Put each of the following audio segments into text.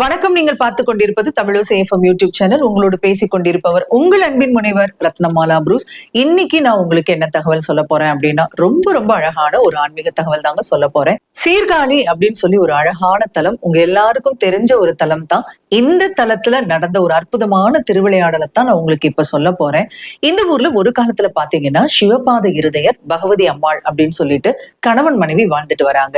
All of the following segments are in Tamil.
வணக்கம். நீங்கள் பார்த்து கொண்டிருப்பது தமிழசேஃபம் யூடியூப் சேனல் உங்களோடு பேசிக் கொண்டிருப்பவர் உங்கள் அன்பின் முனைவர் ரத்னமாலா புரூஸ். இன்னைக்கு நான் உங்களுக்கு என்ன தகவல் சொல்ல போறேன் அப்படின்னா ரொம்ப ரொம்ப அழகான ஒரு ஆன்மீக தகவல் தாங்க சொல்ல போறேன். சீர்காழி அப்படின்னு சொல்லி ஒரு அழகான தலம் உங்க எல்லாருக்கும் தெரிஞ்ச ஒரு தலம் தான். இந்த தலத்துல நடந்த ஒரு அற்புதமான திருவிளையாடலை தான் நான் உங்களுக்கு இப்ப சொல்ல போறேன். இந்த ஊர்ல ஒரு காலத்துல பாத்தீங்கன்னா சிவபாத இருதயர் பகவதி அம்மாள் அப்படின்னு சொல்லிட்டு கணவன் மனைவி வாழ்ந்துட்டு வராங்க.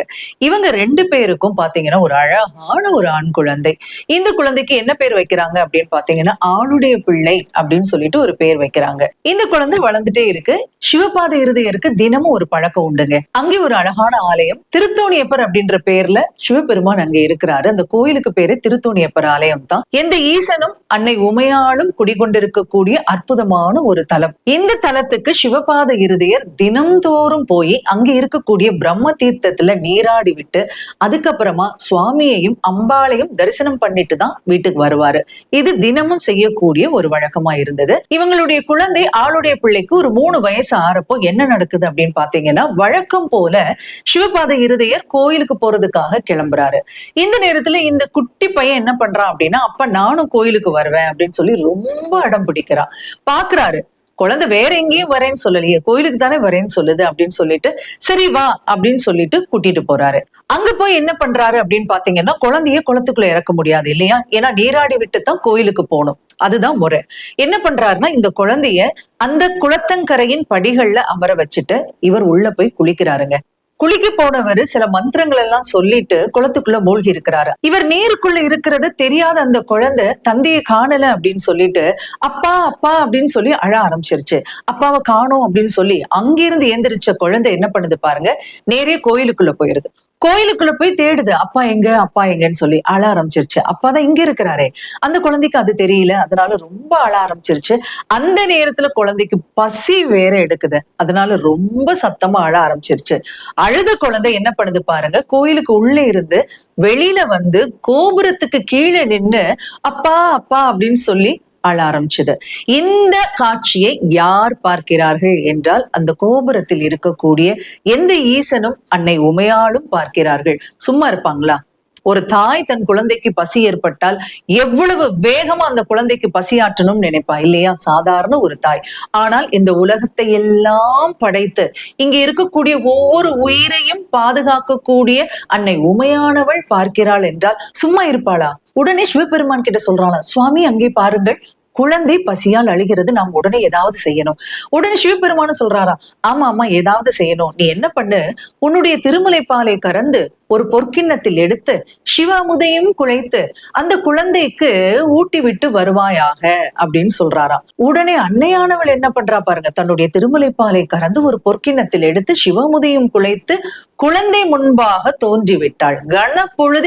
இவங்க ரெண்டு பேருக்கும் பாத்தீங்கன்னா ஒரு அழகான ஒரு ஆண் குழந்தை குழந்தை. இந்த குழந்தைக்கு என்ன பேர் வைக்கிறாங்க அப்படின்னு பாத்தீங்கன்னா ஆளுடைய பிள்ளை அப்படின்னு சொல்லிட்டு ஒரு பேர் வைக்கிறாங்க. இந்த குழந்தை வளர்ந்துட்டே இருக்கு. சிவபாத இருதயருக்கு தினமும் ஒரு பழக்கம் உண்டுங்க. அங்கே ஒரு அழகான ஆலயம் திருத்தோணியப்பர் அப்படின்ற பேர்ல சிவபெருமான் அங்க இருக்கிறாரு. அந்த கோயிலுக்கு பேரு திருத்தோணியப்பர் ஆலயம் தான். எந்த ஈசனும் அன்னை உமையாலும் குடிகொண்டிருக்கக்கூடிய அற்புதமான ஒரு தலம். இந்த தலத்துக்கு சிவபாத இருதயர் தினம்தோறும் போய் அங்க இருக்கக்கூடிய பிரம்ம தீர்த்தத்துல நீராடி விட்டு அதுக்கப்புறமா சுவாமியையும் அம்பாளையும் தரிசனம் பண்ணிட்டு தான் வீட்டுக்கு வருவாரு. இது தினமும் செய்யக்கூடிய ஒரு வழக்கமா இருந்தது. இவங்களுடைய குழந்தை ஆளுடைய பிள்ளைக்கு ஒரு மூணு வயசு ஆறப்போ என்ன நடக்குது அப்படின்னு பாத்தீங்கன்னா வழக்கம் போல சிவபாத இருதயர் கோயிலுக்கு போறதுக்காக கிளம்புறாரு. இந்த நேரத்துல இந்த குட்டி பையன் என்ன பண்றான் அப்படின்னா அப்ப நானும் கோயிலுக்கு வருவேன் அப்படின்னு சொல்லி ரொம்ப அடம் பிடிக்கிறான் பாக்குறாரு. குழந்தை வேற எங்கேயும் வரேன்னு சொல்லலையே கோயிலுக்கு தானே வரேன்னு சொல்லுது அப்படின்னு சொல்லிட்டு சரி வா அப்படின்னு சொல்லிட்டு கூட்டிட்டு போறாரு. அங்க போய் என்ன பண்றாரு அப்படின்னு பாத்தீங்கன்னா குழந்தைய குளத்துக்குள்ள இறக்க முடியாது இல்லையா? ஏன்னா நீராடி விட்டு தான் கோயிலுக்கு போகணும். அதுதான் முறை. என்ன பண்றாருன்னா இந்த குழந்தைய அந்த குளத்தங்கரையின் படிகள்ல அமர வச்சுட்டு இவர் உள்ள போய் குளிக்கிறாருங்க. குளிக்க போனவர் சில மந்திரங்கள் எல்லாம் சொல்லிட்டு குளத்துக்குள்ள மூழ்கி இருக்கிறாரு இவர் நீருக்குள்ள இருக்கிறது தெரியாத அந்த குழந்தை தந்தையை காணல அப்படின்னு சொல்லிட்டு அப்பா அப்பா அப்படின்னு சொல்லி அழ ஆரம்பிச்சிருச்சு. அப்பாவை காணோம் அப்படின்னு சொல்லி அங்கிருந்து எந்திரிச்ச குழந்தை என்ன பண்ணுது பாருங்க நேரே கோயிலுக்குள்ள போயிருது. கோயிலுக்குள்ள போய் தேடுது. அப்பா எங்க? அப்பா எங்கன்னு சொல்லி அழ ஆரம்பிச்சிருச்சு. அப்பாதான் இங்க இருக்கிறாரே. அந்த குழந்தைக்கு அது தெரியல. அதனால ரொம்ப அழ ஆரம்பிச்சிருச்சு. அந்த நேரத்துல குழந்தைக்கு பசி வேற எடுக்குது. அதனால ரொம்ப சத்தமா அழ ஆரம்பிச்சிருச்சு. அழுத குழந்தை என்ன பண்ணுது பாருங்க. கோயிலுக்கு உள்ளே இருந்து வெளியில வந்து கோபுரத்துக்கு கீழே நின்னு அப்பா அப்பா அப்படின்னு சொல்லி அழ ஆரம்பிச்சது. இந்த காட்சியை யார் பார்க்கிறார்கள் என்றால் அந்த கோபுரத்தில் இருக்கக்கூடிய எந்த ஈசனும் அன்னை உமையாலும் பார்க்கிறார்கள். சும்மா இருப்பாங்களா? ஒரு தாய் தன் குழந்தைக்கு பசி ஏற்பட்டால் எவ்வளவு வேகமா அந்த குழந்தைக்கு பசியாற்றணும்னு நினைப்பா? இல்லையா? சாதாரண ஒரு தாய். ஆனால் இந்த உலகத்தை எல்லாம் படைத்து இங்க இருக்கக்கூடிய ஒவ்வொரு உயிரையும் பாதுகாக்கக்கூடிய அன்னை உமையானவள் பார்க்கிறாள் என்றால் சும்மா இருப்பாளா? உடனே சிவபெருமான் கிட்ட சொல்றாளாம் சுவாமி அங்கே பாருங்கள். குழந்தை பசியால் அழுகிறது. நாம் உடனே ஏதாவது செய்யணும். உடனே சிவபெருமான சொல்றாரா ஆமா ஆமா ஏதாவது செய்யணும். நீ என்ன பண்ணு? உன்னுடைய திருமலை பாலை கறந்து ஒரு பொற்கிண்ணத்தில் எடுத்து சிவாமுதையும் குழைத்து அந்த குழந்தைக்கு ஊட்டி விட்டு வருவாயாக? அப்படின்னு சொல்றாராம். உடனே அன்னையானவள் என்ன பண்றா பாருங்க தன்னுடைய திருமலை பாலை கறந்து ஒரு பொற்கிண்ணத்தில் எடுத்து சிவமுதையும் குழைத்து குழந்தை முன்பாக தோன்றி விட்டாள்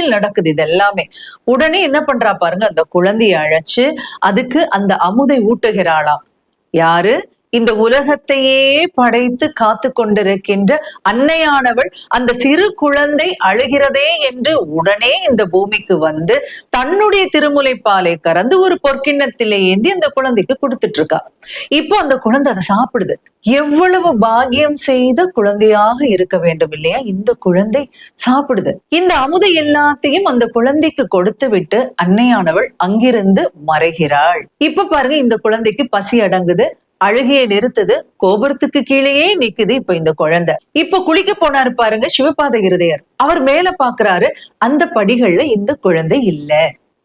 நடக்குது இது எல்லாமே உடனே என்ன பண்றா பாருங்க அந்த குழந்தையை அழைச்சு அதுக்கு அந்த அமுதை ஊட்டுகிறாளாம். யாரு? இந்த உலகத்தையே படைத்து காத்து கொண்டிருக்கின்ற அன்னையானவள் அந்த சிறு குழந்தை அழுகிறதே என்று உடனே இந்த பூமிக்கு வந்து தன்னுடைய திருமுலை பாலை கறந்து ஒரு பொற்கிண்ணத்திலே ஏந்தி அந்த குழந்தைக்கு கொடுத்துட்டு இருக்கா. இப்போ அந்த குழந்தை அதை சாப்பிடுது. எவ்வளவு பாக்கியம் செய்த குழந்தையாக இருக்க வேண்டும் இல்லையா? இந்த குழந்தை சாப்பிடுது. இந்த அமுதை எல்லாத்தையும் அந்த குழந்தைக்கு கொடுத்து விட்டு அன்னையானவள் அங்கிருந்து மறைகிறாள். இப்ப பாருங்க இந்த குழந்தைக்கு பசி அடங்குது. அழுகையை நிறுத்துது கோபுரத்துக்கு கீழேயே நிக்குது இப்ப இந்த குழந்தை. இப்ப குளிக்க போனாரு பாருங்க சிவபாத இருதயர். அவர் மேல பாக்குறாரு அந்த படிகள்ல இந்த குழந்தை இல்ல.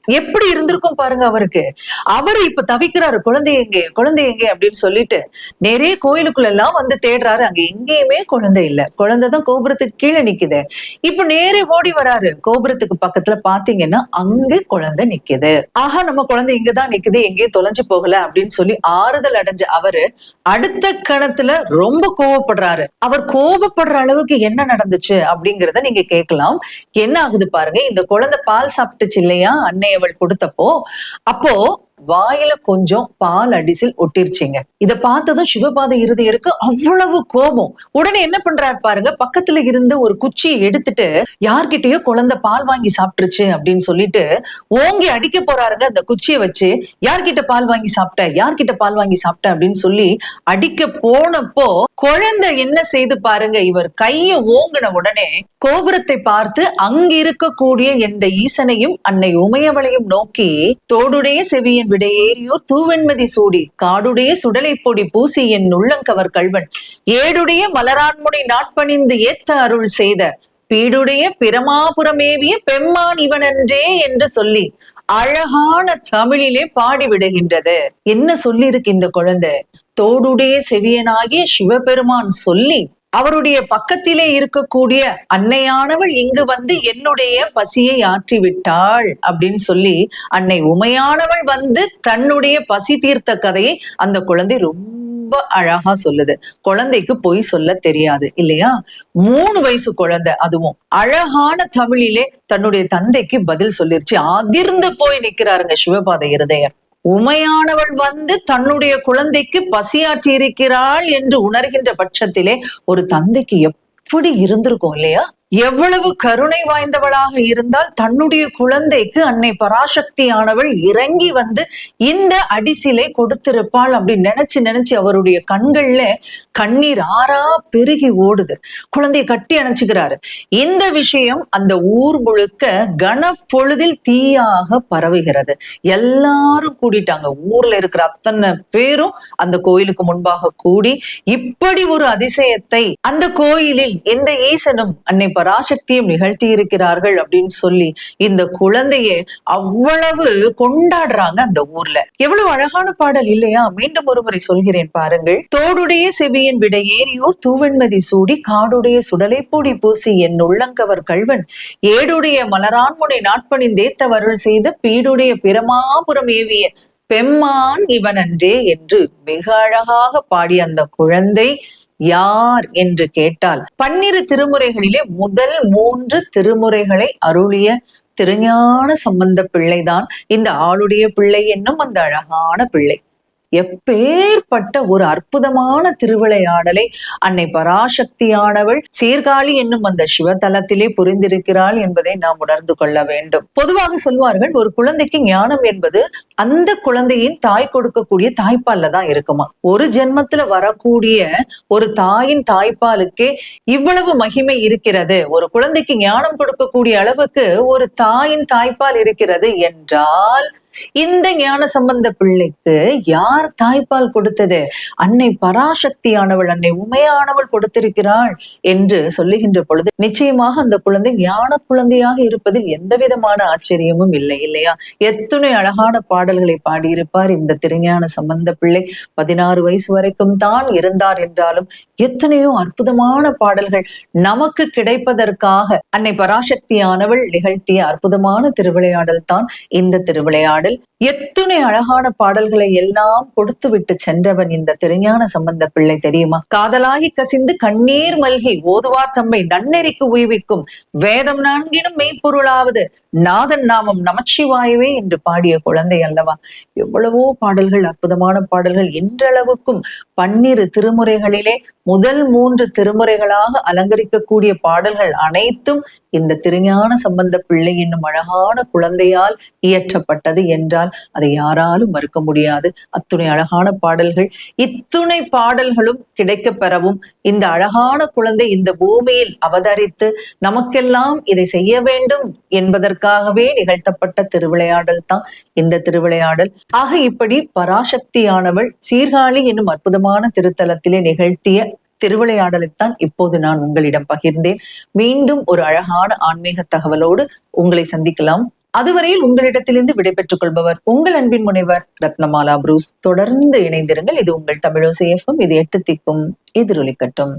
எப்படி இருந்திருக்கும் பாருங்க அவருக்கு. அவரு இப்ப தவிக்கிறாரு குழந்தை எங்கே குழந்தை எங்கே அப்படின்னு சொல்லிட்டு நிறைய கோயிலுக்குள்ள எல்லாம் வந்து தேடுறாரு. அங்க எங்கேயுமே குழந்தை இல்ல. குழந்தைதான் கோபுரத்துக்கு கீழே நிக்குது. இப்ப நேரே ஓடி வராரு. கோபுரத்துக்கு பக்கத்துல பாத்தீங்கன்னா அங்க குழந்தை நிக்குது. ஆஹா நம்ம குழந்தை இங்கதான் நிக்குது எங்கேயும் தொலைஞ்சு போகல அப்படின்னு சொல்லி ஆறுதல் அடைஞ்ச அவரு அடுத்த கணத்துல ரொம்ப கோவப்படுறாரு. அவர் கோபப்படுற அளவுக்கு என்ன நடந்துச்சு அப்படிங்கறத நீங்க கேட்கலாம். என்ன ஆகுது பாருங்க இந்த குழந்தை பால் சாப்பிட்டுச்சு இல்லையா அன்னைய அவள் கொடுத்தப்போ அப்போ வாயில கொஞ்சம் பால் அடிசில் ஒட்டிருச்சிங்க. இத பார்த்ததும் சிவபாத இருதயருக்கு அவ்வளவு கோபம். உடனே என்ன பண்றாரு பாருங்க பக்கத்துல இருந்த ஒரு குச்சியை எடுத்துட்டு யார்கிட்டயோ குழந்தை பால் வாங்கி சாப்பிட்டுருச்சு அப்படின்னு சொல்லிட்டு ஓங்கி அடிக்க போறாருங்க அந்த குச்சியை வச்சு. யார்கிட்ட பால் வாங்கி சாப்பிட்ட? யார்கிட்ட பால் வாங்கி சாப்பிட்ட? அப்படின்னு சொல்லி அடிக்க போனப்போ குழந்தை என்ன செய்து பாருங்க இவர் கைய ஓங்கின உடனே கோபுரத்தை பார்த்து அங்க இருக்கக்கூடிய எந்த ஈசனையும் அன்னை உமையவளையும் நோக்கி தோடுடைய செவியன் விடையேறியோர் தூவெண்மதி சூடி. காடுடைய சுடலை பொடி பூசி என் உள்ளங்கவர் கல்வன் ஏடுடைய மலரான்முனை நாட்பணிந்து ஏத்த அருள் செய்த. பீடுடைய பிரமாபுரமேவிய பெம்மான் இவனன்றே என்று சொல்லி அழகான தமிழிலே பாடிவிடுகின்றது என்ன சொல்லியிருக்கு இந்த குழந்தை? தோடுடைய செவியனாகிய சிவபெருமான் சொல்லி அவருடைய பக்கத்திலே இருக்கக்கூடிய அன்னையானவள் இங்கு வந்து என்னுடைய பசியை ஆற்றி விட்டாள் அப்படின்னு சொல்லி அன்னை உமையானவள் வந்து தன்னுடைய பசி தீர்த்த கதையை அந்த குழந்தை ரொம்ப அழகா சொல்லுது. குழந்தைக்கு பொய் சொல்ல தெரியாது இல்லையா? மூணு வயசு குழந்தை அதுவும். அழகான தமிழிலே தன்னுடைய தந்தைக்கு பதில் சொல்லிருச்சு. அதிர்ந்து போய் நிக்கிறாருங்க சிவபாத இருதயர். உமையானவள் வந்து தன்னுடைய குழந்தைக்கு பசியாற்றி இருக்கிறாள் என்று உணர்கின்ற பட்சத்திலே ஒரு தந்தைக்கு எப்படி இருந்திருக்கும் இல்லையா? எவ்வளவு கருணை வாய்ந்தவளாக இருந்தால் தன்னுடைய குழந்தைக்கு அன்னை பராசக்தியானவள் இறங்கி வந்து இந்த அடிசிலை கொடுத்திருப்பாள் அப்படின்னு நினைச்சு நினைச்சு அவருடைய கண்கள்ல கண்ணீர் ஆறா பெருகி ஓடுது. குழந்தைய கட்டி அணைச்சுக்கிறாரு. இந்த விஷயம் அந்த ஊர் முழுக்க கனப்பொழுதில் தீயாக பரவுகிறது. எல்லாரும் கூடிட்டாங்க. ஊர்ல இருக்கிற அத்தனை பேரும் அந்த கோயிலுக்கு முன்பாக கூடி இப்படி ஒரு அதிசயத்தை அந்த கோயிலில் எந்த ஈசனும் அன்னை பராசக்தியும் நிகழ்த்தி இருக்கிறார்கள் அப்படின்னு சொல்லி இந்த குழந்தைய அவ்வளவு கொண்டாடுறாங்க அந்த ஊர்ல. எவ்வளவு அழகான பாடல் இல்லையா? மீண்டும் ஒருமுறை சொல்கிறேன் பாருங்கள். தோடுடைய செவியின் விட ஏறியோர் தூவெண்மதி சூடி காடுடைய சுடலை பூடி பூசி என் உள்ளங்கவர் கல்வன் ஏடுடைய மலரான்முனை நாட்பணிந்தேத்தவருள் செய்த பீடுடைய பிரமாபுரம் ஏவிய பெம்மான் இவனன்றே என்று மிக அழகாக பாடிய அந்த குழந்தை யார் என்று கேட்டால் பன்னிரு திருமுறைகளிலே முதல் மூன்று திருமுறைகளை அருளிய திருஞான சம்பந்த பிள்ளைதான் இந்த ஆளுடைய பிள்ளை என்னும் அந்த அழகான பிள்ளை. எப்பேற்பட்ட ஒரு அற்புதமான திருவிளையாடலை அன்னை பராசக்தியானவள் சீர்காழி என்னும் அந்த சிவதலத்திலே புரிந்திருக்கிறாள் என்பதை நாம் உணர்ந்து கொள்ள வேண்டும். பொதுவாக சொல்வார்கள் ஒரு குழந்தைக்கு ஞானம் என்பது அந்த குழந்தையின் தாய் கொடுக்கக்கூடிய தாய்ப்பால்ல தான் இருக்குமா? ஒரு ஜென்மத்துல வரக்கூடிய ஒரு தாயின் தாய்ப்பாலுக்கே இவ்வளவு மகிமை இருக்கிறது. ஒரு குழந்தைக்கு ஞானம் கொடுக்கக்கூடிய அளவுக்கு ஒரு தாயின் தாய்ப்பால் இருக்கிறது என்றால் இந்த ஞான சம்பந்த பிள்ளைக்கு யார் தாய்ப்பால் கொடுத்தது? அன்னை பராசக்தியானவள் அன்னை உமையானவள் கொடுத்திருக்கிறாள் என்று சொல்லுகின்ற பொழுது நிச்சயமாக அந்த குழந்தை ஞான குழந்தையாக இருப்பதில் எந்த விதமான ஆச்சரியமும் இல்லை இல்லையா? எத்தனை அழகான பாடல்களை பாடியிருப்பார் இந்த திருஞான சம்பந்த பிள்ளை. பதினாறு வயசு வரைக்கும் தான் இருந்தார் என்றாலும் எத்தனையோ அற்புதமான பாடல்கள் நமக்கு கிடைப்பதற்காக அன்னை பராசக்தியானவள் நிகழ்த்திய அற்புதமான திருவிளையாடல் தான் இந்த திருவிளையாடல் எத்தனை அழகான பாடல்களை எல்லாம் கொடுத்து விட்டு சென்றவன் இந்த திருஞான சம்பந்த பிள்ளை தெரியுமா? காதலாகி கசிந்து கண்ணீர் மல்கி ஓதுவார் தம்மை நன்னெறிக்கு உய்விக்கும் வேதம் நான்கினும் மெய்ப்பொருளாவது நாதன் நாமம் நமச்சிவாயவே என்று பாடிய குழந்தை அல்லவா? எவ்வளவோ பாடல்கள் அற்புதமான பாடல்கள் இன்றளவுக்கும் பன்னிரு திருமுறைகளிலே முதல் மூன்று திருமுறைகளாக அலங்கரிக்கக்கூடிய பாடல்கள் அனைத்தும் இந்த திருஞான சம்பந்த பிள்ளை என்னும் அழகான குழந்தையால் இயற்றப்பட்டது என்றால் அதை யாராலும் மறுக்க முடியாது. அத்துணை அழகான பாடல்கள் இத்துணை பாடல்களும் கிடைக்க பெறவும் இந்த அழகான குழந்தை இந்த பூமியில் அவதரித்து நமக்கெல்லாம் இதை செய்ய வேண்டும் என்பதற்காகவே நிகழ்த்தப்பட்ட திருவிளையாடல் தான் இந்த திருவிளையாடல். ஆக இப்படி பராசக்தியானவள் சீர்காழி என்னும் அற்புதமான திருத்தலத்திலே நிகழ்த்திய திருவிளையாடலைத்தான் இப்போது நான் உங்களிடம் பகிர்ந்தேன். மீண்டும் ஒரு அழகான ஆன்மீக தகவலோடு உங்களை சந்திக்கலாம். அதுவரையில் உங்களிடத்திலிருந்து விடைபெற்றுக் கொள்பவர் உங்கள் அன்பின் முனைவர் ரத்னமாலா புரூஸ். தொடர்ந்து இணைந்திருங்கள். இது உங்கள் தமிழோசேஃபம் இது எட்டு திக்கும் எதிரொலிக்கட்டும்.